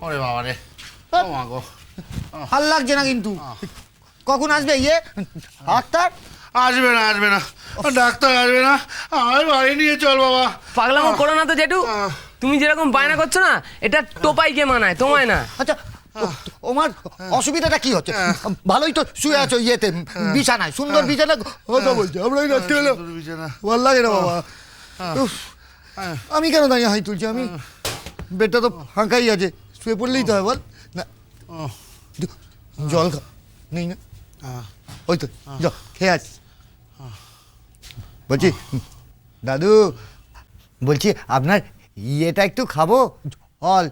ওরে বাবা রে ও মা গো। ভালো লাগছে না কিন্তু। কখন আসবে ইয়ে? ডাক্তার? আসবে না আসবে না। ডাক্তার আসবে না। আমার বাড়ি নিয়ে চল বাবা। পাগলামো করো না তো জেঠু। তুমি যেরকম বায়না করছ না এটা টোপাইকে মানায় তোমায় না। আচ্ছা ও- তোমার অসুবিধাটা কি হচ্ছে? ভালোই তো শুয়ে আছো ইয়েতে বিছানায় সুন্দর বিছানা কথা বলছে আমরা এই রাত্রে হলো বিছানা। ভালো লাগে না বাবা। উফ, আমি কেন দাঁড়িয়ে হাই তুলছি? আমি বেডটা তো ফাঁকাই আছে। শুয়ে পড়লেই তো হয় বল। না। জল খা। নেই না। ওই তো জ খেয়ে আছি বলছি দাদু বলছি আপনার ইয়েটা একটু খাব? জল।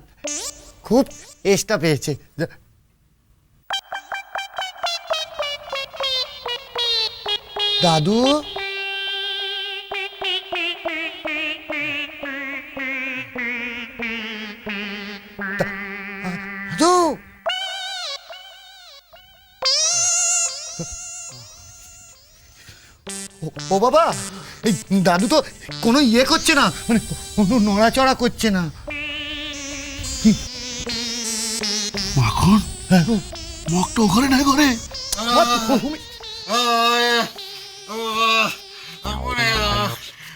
খুব এসটা পেয়েছে। দাদু? ও- বাবা এই দাদু তো কোনো ইয়ে করছে না মানে কোনো নড়াচড়া করছে না। মাখন? হ্যাঁ, মগটা ওখানে নাই ঘরে?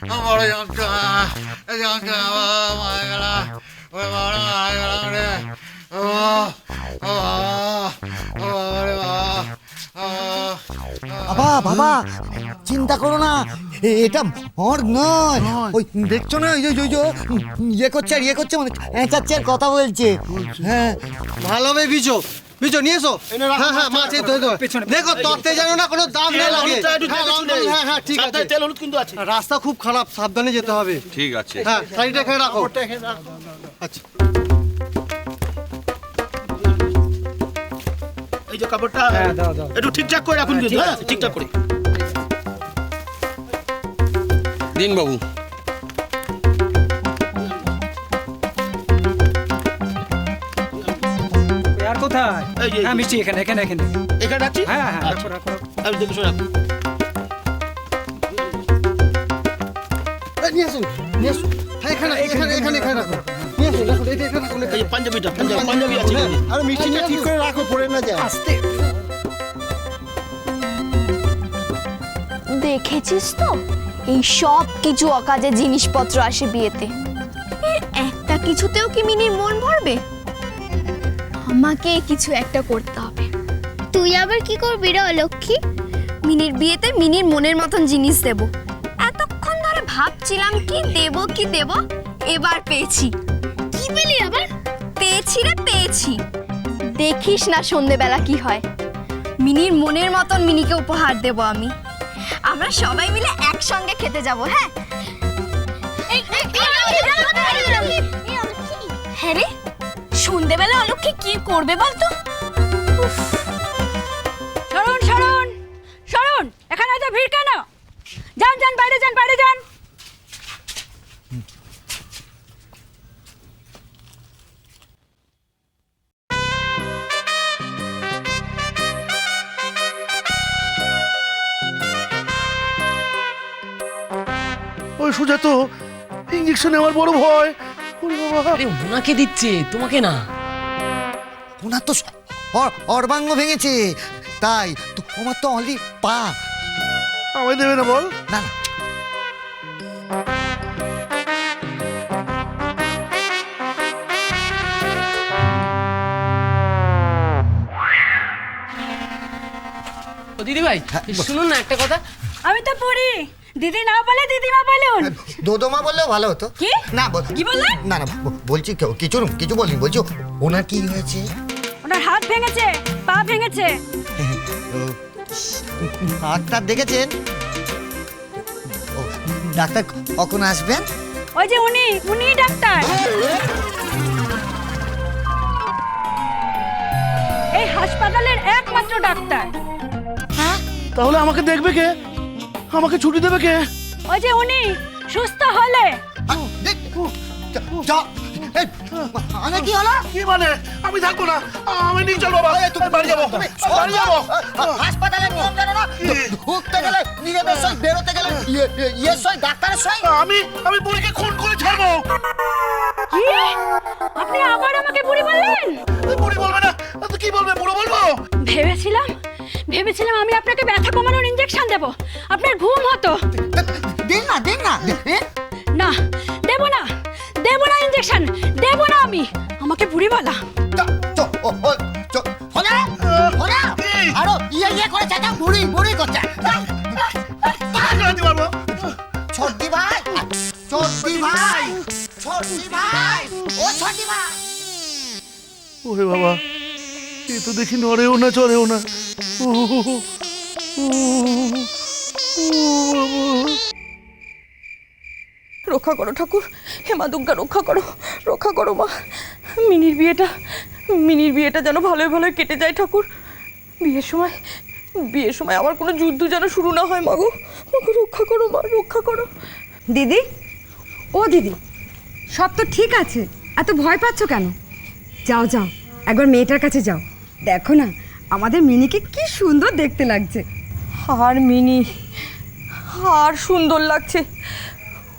আমার যন্ত্রণা যন্ত্রণা মারা গেল ওই মারা গেল রে ও ও ও রে বাবা বাবা। চিন্তা করো না। এটা মর্গ নয়। ওই দেখছ না? ওই যে ওই যে ইয়ে করছে আর ইয়ে করছে মানে চেঁচাচ্ছে আর কথা বলছে। হ্যাঁ। ভালো হবে বিজো। বিজো নিয়ে এসো। হ্যাঁ হ্যাঁ মাছ এই ধরে। ধরে। দেখো তত্ত্বে যেন না কোনো দাম না লাগে। হ্যাঁ, হ্যাঁ হ্যাঁ ঠিক আছে। তেল হলুদ কিন্তু আছে। রাস্তা খুব খারাপ সাবধানে যেতে হবে। ঠিক আছে। হ্যাঁ শাড়িটা খেয়ে রাখো। আচ্ছা। এই যে কাপড়টা একটু ঠিকঠাক করে রাখুন কিন্তু হ্যাঁ ঠিকঠাক করে। দিন বাবু আর কোথায়? এই যে- হ্যাঁ মিষ্টি এখানে এখানে এখানে। এখানে রাখছি হ্যাঁ হ্যাঁ আচ্ছা। রাখো, রাখো, রাখো। আমি দেখে শুনে এই, নিয়ে আসুন নিয়ে আসুন। হ্যাঁ এখানে এখানে এখানে এখানে রাখো। নিয়ে আসুন রাখো এটা এখানে রাখুন এই যে পাঞ্জাবিটা পাঞ্জাবি পাঞ্জাবি আছে এখানে। আর মিষ্টিটা ঠিক করে রাখো পড়ে না যায়। আস্তে। দেখেছিস তো? এই সব কিছু অকাজে জিনিসপত্র আসে বিয়েতে। এর একটা কিছুতেও কি মিনির মন ভরবে? আমাকে কিছু একটা করতে হবে। তুই আবার কি করবি রে অলক্ষী? মিনির বিয়েতে মিনির মনের মতন জিনিস দেব। এতক্ষণ ধরে ভাবছিলাম কি দেব কি দেব? এবার পেয়েছি। কি পেলি আবার? পেয়েছি রে পেয়েছি। দেখিস না সন্ধেবেলা কি হয়। মিনির মনের মতন মিনিকে উপহার দেব আমি। আমরা সবাই মিলে একসঙ্গে খেতে যাব হ্যাঁ। হ্যাঁ রে সন্ধেবেলা অলক্ষী কি করবে বলতো সরণ সরণ সরণ এখানে এত ভিড় কেন যান যান বাইরে যান বাইরে যান সুজাত ইঞ্জেকশন আমার বড় ভয়। আরে ওনাকে দিচ্ছে তোমাকে না। ওনার তো অর্বাঙ্গ ভেঙেছে। তাই তো তোমার তো অনলি পা। আমায় দেবে না বল। না না। দিদি ভাই শুনুন না একটা কথা। আমি তো পড়ি। দিদি না বলে দিদিমা বলুন। দোদমা বললেও ভালো হতো। কি? না বল- কি বললেন? না না বলছি কেউ- কিছু কিছু বলিনি বলছি ওনার কি হয়েছে? ওনার হাত ভেঙেছে পা ভেঙেছে। ডাক্তার দেখেছেন? ও, ডাক্তার কখন আসবেন? ওই যে উনি উনি ডাক্তার। এই হাসপাতালের একমাত্র ডাক্তার। তাহলে আমাকে দেখবে কে? আমাকে ছুটি দেবে কে? ওই যে উনি সুস্থ হলে। যা- মানে কি হলো? কি মানে? আমি থাকব না। আমি নিয়ে চল বাবা তুমি বাড়ি যাব। বাড়ি যাব। হাসপাতালে নিয়ম জানো না? ঢুকতে গেলে নিজেদের সই বেরোতে গেলে ইয়ে- ইয়ে- ইয়ের সই ডাক্তারের সই আমি আমি বুড়িকে খুন করে ছাড়বো। আপনি আবার আমাকে বুড়ি বললেন? বুড়ি বলবে না। তো কি বলবে বুড়ো বলব? ভেবেছিলাম ভেবেছিলাম আমি আপনাকে ব্যথা কমানোর ইঞ্জেকশন দেব। আপনার ঘুম হতো। দিন না দিন না না দেব না দেব না ইঞ্জেকশন দেব না আমি। আমাকে বুড়ি বলা? আরও ইয়ে ইয়ে করে চাচা বুড়ি বুড়ি করছে। ছোটি ভাই ছোটি ভাই ছোটি ভাই ও ছোটি ভাই। ওরে বাবা। এ তো দেখি নড়েও না চড়েও না। ও। রক্ষা করো ঠাকুর হেমা দুর্গা রক্ষা করো রক্ষা করো মা। মিনির বিয়েটা মিনির বিয়েটা যেন ভালোই ভালোই কেটে যায় ঠাকুর। বিয়ের সময় বিয়ের সময় আবার কোনো যুদ্ধ যেন শুরু না হয় মাগো মাগো রক্ষা করো মা রক্ষা করো। দিদি? ও দিদি সব তো ঠিক আছে এত ভয় পাচ্ছ কেন? যাও যাও একবার মেয়েটার কাছে যাও। দেখো না আমাদের মিনিকে কি সুন্দর দেখতে লাগছে। আর মিনি আর সুন্দর লাগছে।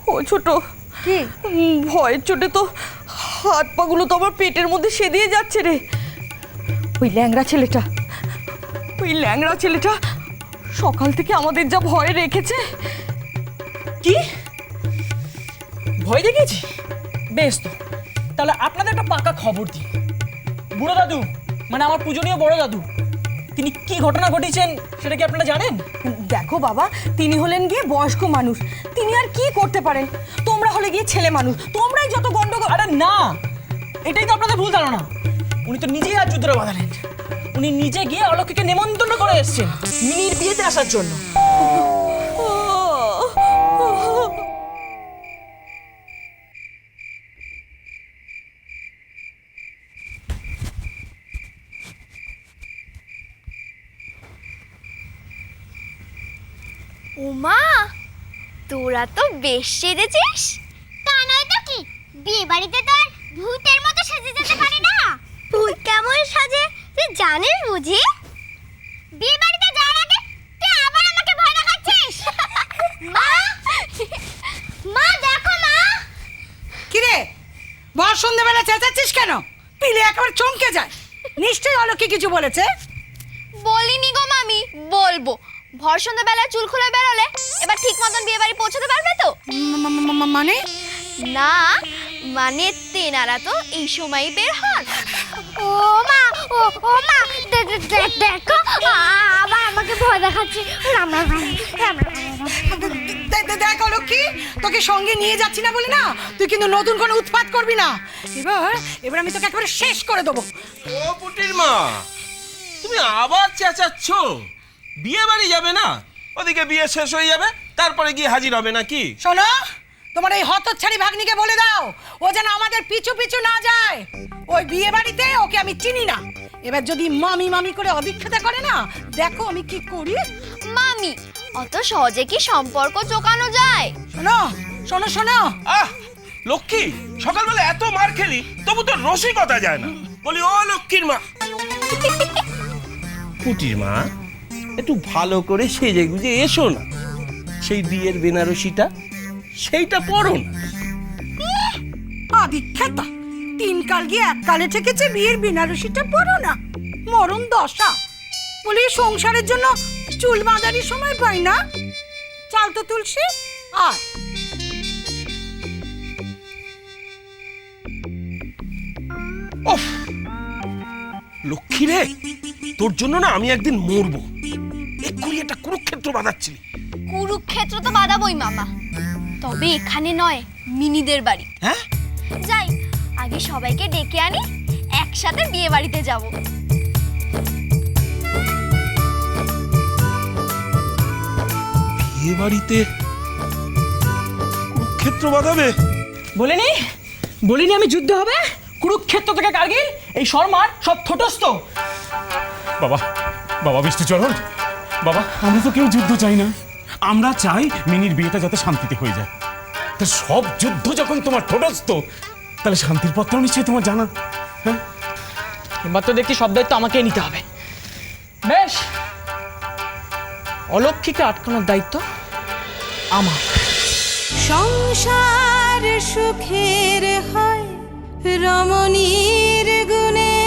ও ছোট। কি? ভয়ের চোটে তো হাত পাগুলো তো আমার পেটের মধ্যে সেদিয়ে যাচ্ছে রে। ওই ল্যাংড়া ছেলেটা ওই ল্যাংড়া ছেলেটা সকাল থেকে আমাদের যা ভয় রেখেছে। কি? ভয় দেখেছি বেশ তো তাহলে আপনাদের একটা পাকা খবর দিই। বুড়ো দাদু মানে আমার পূজনীয় বড় দাদু। তিনি কি ঘটনা ঘটিয়েছেন সেটা কি আপনারা জানেন? দেখো বাবা তিনি হলেন গিয়ে বয়স্ক মানুষ। তিনি আর কি করতে পারেন? তোমরা হলে গিয়ে ছেলে মানুষ। তোমরাই যত গন্ডগোল আরে না! এটাই তো আপনাদের ভুল ধারণা। উনি তো নিজেই আর যুদ্ধটা বাঁধালেন। উনি নিজে গিয়ে অলক্ষীকে নেমন্তন্ন করে এসেছেন। মিনির বিয়েতে আসার জন্য। উমা তোরা তো বেশ সেজেছিস। তা নয় তো কি? বিয়ে বাড়িতে তো আর ভূতের মতো সেজে যেতে পারে না। ভূত কেমন সাজে তুই জানিস বুঝি? বিয়ে বাড়িতে যাওয়ার আগে তুই আবার আমাকে ভয় দেখাচ্ছিস? মা মা দেখো মা। কিরে বর সন্ধ্যেবেলা চেঁচাচ্ছিস কেন? পিলে একেবারে চমকে যায়। নিশ্চয়ই অলক্ষী কিছু বলেছে। বলিনি গো মামি বলব। ভর সন্ধ্যাবেলায় চুল খুলে বেরোলে এবার ঠিক মতন বিয়ে বাড়ি পৌঁছতে পারবে তো? মানে? না মানে তেনারা তো এই সময়ই বের হন। ও মা ও ও মা দে- দে- দে- দেখো আবার আমাকে ভয় দেখাচ্ছে। দেখ অলক্ষী তোকে সঙ্গে নিয়ে যাচ্ছি না বলে না? তুই কিন্তু নতুন কোনো উৎপাত করবি না। এবার এবার আমি তোকে একেবারে শেষ করে দেবো। ও পুটির মা তুমি আবার চেঁচাচ্ছ? বিয়ে বাড়ি যাবে না? ওদিকে বিয়ে শেষ হয়ে যাবে তারপরে গিয়ে হাজির হবে নাকি? শোনো তোমার এই হতচ্ছাড়ি ভাগ্নিকে বলে দাও ও যেন আমাদের পিছু পিছু না যায়। ওই বিয়ে বাড়িতে ওকে আমি চিনি না। এবার যদি মামি মামি করে অভিক্ষতা করে না দেখো আমি কি করি। মামি অত সহজে কি সম্পর্ক চোকানো যায়? শোনো শোনো শোনো। আহ লক্ষ্মী সকালবেলা এত মার খেলি তবু তো রসিকতা যায় না। বলি ও লক্ষ্মীর মা। পুটির মা? একটু ভালো করে সেজে গুজে এসো না। সেই বিয়ের বেনারসিটা সেইটা পড়ো না। অভিক্ষতা তিন কাল গিয়ে এক কালে ঠেকেছে বিয়ের বেনারসিটা পড়ো না। মরণ দশা। বলি সংসারের জন্য চুল বাঁধারই সময় পাই না। চাল তো তুলসী আর। লক্ষ্মী রে তোর জন্য না আমি একদিন মরবো। এক্ষুনি একটা কুরুক্ষেত্র বাঁধাচ্ছিলি। কুরুক্ষেত্র তো বাদাবই মামা। তবে এখানে নয় মিনিদের বাড়ি। হ্যাঁ? যাই আগে সবাইকে ডেকে আনি একসাথে বিয়ে বাড়িতে যাব। বিয়ে বাড়িতে কুরুক্ষেত্র বাঁধাবে? বলিনি? বলিনি আমি যুদ্ধ হবে? কুরুক্ষেত্র থেকে কার্গিল এই শর্মার সব ঠোটস্থ। বাবা বাবা বিষ্ণুচরণ বাবা আমরা তো কেউ যুদ্ধ চাই না। আমরা চাই মিনির বিয়েটা যাতে শান্তিতে হয়ে যায়। তা সব যুদ্ধ যখন তোমার ঠোঁটস্থ তাহলে শান্তির পত্র নিশ্চয়ই তোমার জানা। হ্যাঁ? এবার তো দেখছি সব দায়িত্ব আমাকেই নিতে হবে। বেশ। অলক্ষীকে আটকানোর দায়িত্ব আমার। সংসার সুখের হয় রমণীর গুণে।